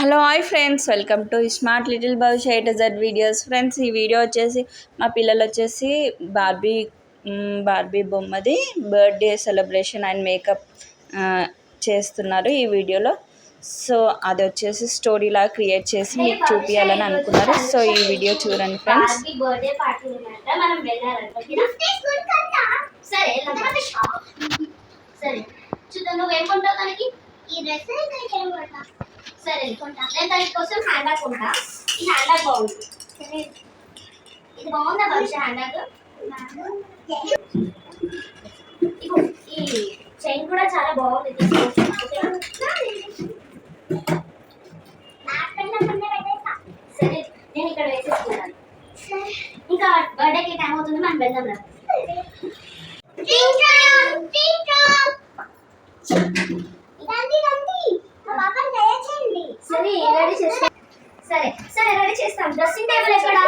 Hello hi friends welcome to smart little Bhavishya eight Z videos. Friends ఈ video వచ్చేసి మా పిల్లలు వచ్చేసి బార్బీ బార్బీ బొమ్మది బర్త్డే సెలబ్రేషన్ అండ్ మేకప్ చేస్తున్నారు ఈ వీడియోలో. సో అది వచ్చేసి స్టోరీలా క్రియేట్ చేసి మీకు చూపించాలని అనుకున్నారు. సో ఈ వీడియో చూడండి ఫ్రెండ్స్. సరే సరే చూద్దాం నువ్వు కొంటావు తనకి? ఈ డ్రెస్ సరే కొంటా. నేను తనకి కోసం హ్యాండ్ బ్యాగ్ కొంటా. ఈ హ్యాండ్ బ్యాగ్ బాగుంది. ఇది బాగుందా భవిష్య హ్యాండ్ బ్యాగ్ ఈ చైన్ కూడా చాలా బాగుంది. సరే నేను ఇక్కడ వేసేసుకుంటాను. ఇంకా బర్త్డేకి టైం అవుతుంది మనం వెళ్దాం రా. Thank you. రెడీ చేస్తా. సరే సరే రెడీ చేస్తాం. డ్రెస్సింగ్ టేబుల్ ఎక్కడ?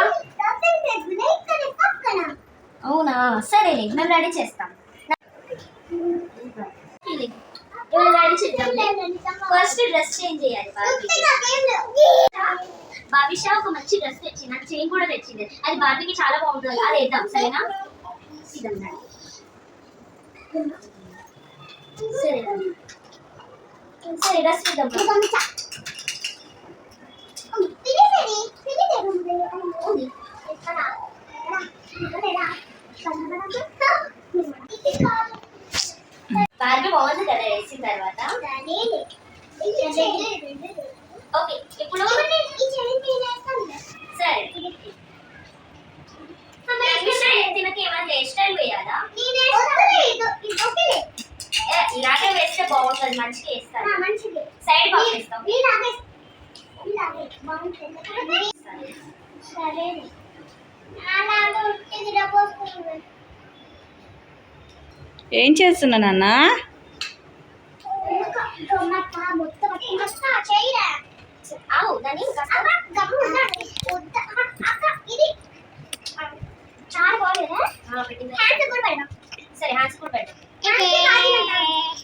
అవునా? సరే మేము రెడీ చేస్తాం. రెడీ చేద్దాం. ఫస్ట్ డ్రెస్ చేంజ్ చేయాలి బాబీ బాబిషా ఒక మంచి డ్రెస్ తెచ్చింది. నాకు చైన్ కూడా తెచ్చింది. అది బాబీకి చాలా బాగుంటుంది. అది వేద్దాం సరేనా? సరే సరే డ్రెస్ ఇద్దాం ఉంది. బార్బీ బాగుంది కదా వేసిన తర్వాత ఓకే ఇప్పుడు సరే. బాబిషా, తినకి ఏమైనా హెయిర్ స్టైల్ వేయాలా? ఇలాగే వేస్తే బాగుంటుంది మంచిగా వేస్తాను సైడ్ సరే. ఏం చేస్తున్నా నాన్న ఆవు దాన్ని చాలా బాగుంది ఆ, పెట్టింది. హ్యాండ్స్ కూడా పైన సరే హ్యాండ్స్ కూడా పెట్టు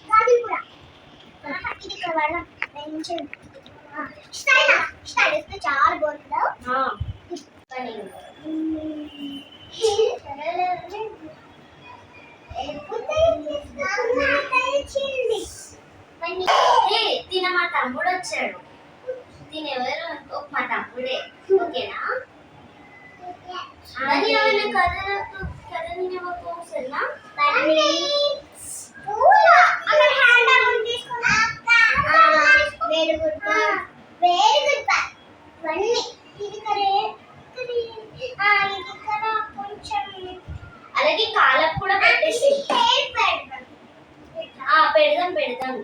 గాజులు కూడా ఇది ఇక్కడ పడదాం మంచిగా స్టైల్ స్టైల్ ఇస్తే చాలా బాగుంటుందా ఆ, పని. ఏ, తిన మా తమ్ముడు వచ్చాడు. తిన ఎవరు ఓ, మా తమ్ముడే ఓకేనా? అని ఆయన కథ కథ నిన్నవకు సరేనా వెరీ గుడ్ వెరీ గుడ్ ఇవన్నీ ఇది కరే. ఇది ఇక్కడ కొంచెం అలాగే కాలకు కూడా పెట్టేసి. పెడదాం. పెడదాం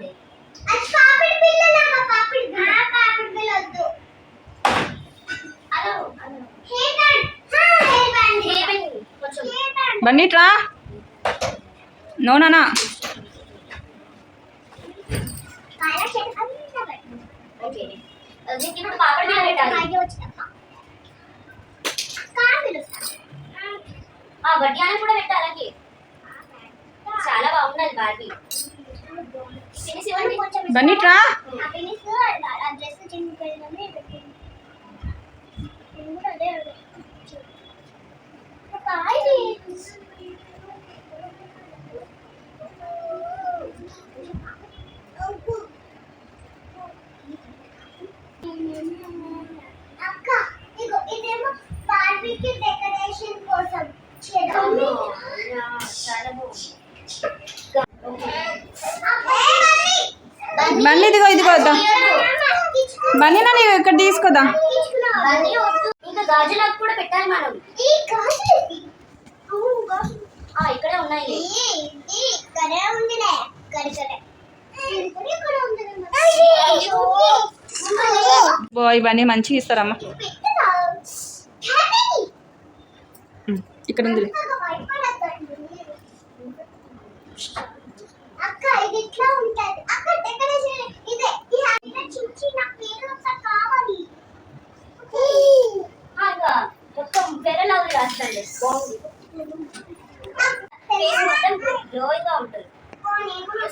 పిలుస్తా ఆ వడ్యానం కూడా పెట్టాలి అలాగే చాలా బాగున్నది బార్బీ తినేసి ఇవ్వండి కొంచెం బన్నీట్రా ఆ పిలిస్ ఆ డ్రెస్ బన్నీ నీవు ఇక్కడ తీసుకోదా? గాజులకు కూడా పెట్టాలి మనం ఈ గాజులు ఇక్కడే ఉన్నాయి. ఇక్కడే ఉందిలే. ఇవన్నీ మంచిగా ఇస్తారమ్మా. ఇక్కడ మీరు. అక్క ఇది ఇట్లా ఉంటది అక్క డెకరేషన్ ఇదే ఈ హ్యాండ్ చించి నా పేరు ఒకసారి కావాలి ఆ, ఇక మొత్తం పెరలాగా రాస్తాడు బాగుంది ఫేస్ మొత్తం గ్లోయింగ్గా ఉంటుంది నేను కూడా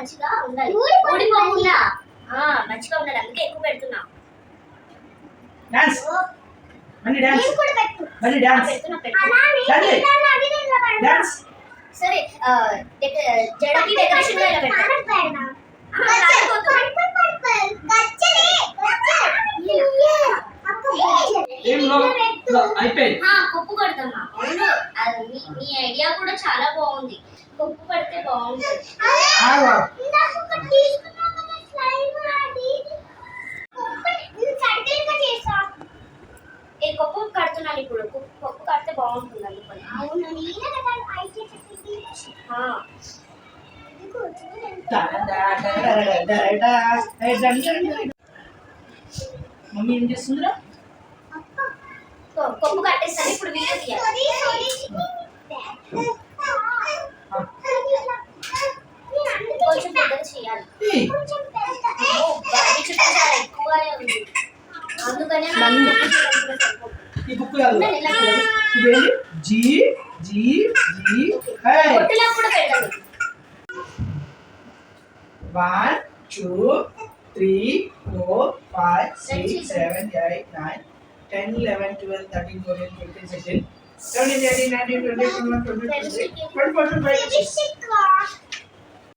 మంచిగా ఉండాలి ఊడిపోకుండా ఆ, మంచిగా ఉండాలి అందుకే ఎక్కువ పెడుతున్నా డాన్స్ మళ్ళీ డాన్స్ మళ్ళీ ఆ, డాన్స్ పెడుతున్నా పెడుతున్నా డాన్స్ సరే ఆ, డెక- జడకి డెకరేషన్ గా ఇలా పెట్టాలి కొప్పు అది నీ ఐడియా కూడా చాలా బాగుంది. కొప్పు కడితే బాగుంటుంది. ఆగు. ఏ కొప్పు కడుతున్నాను ఇప్పుడు. కొప్పు కొప్పు కడితే బాగుంటుంది అనుకోని అవును నేనే కదా. మమ్మీ ఏం చేస్తుందిరా? కొ- కొప్పు కట్టేస్తాను ఇప్పుడు వీడియో తీయాలి కొంచెం పెద్దగా చేయాలి ఏయ్, ఓ, బాడీ చుట్టూ చాలా ఎక్కువగానే ఉంది అందుకనే మనం కొప్పు చేయడానికి సరిపోతుంది. ఈ బుక్ కాదు ఉండండి, ఇలా చూడండి. ఇదేంటి జీ జీ జీ హే పొట్టులా కూడా పెట్టండి one two three four five six seven eight nine 10, 11, 12, 13, 14, 15, 16, 17, 18, 19, 20, 21, 22, 23, 24, 25, 26.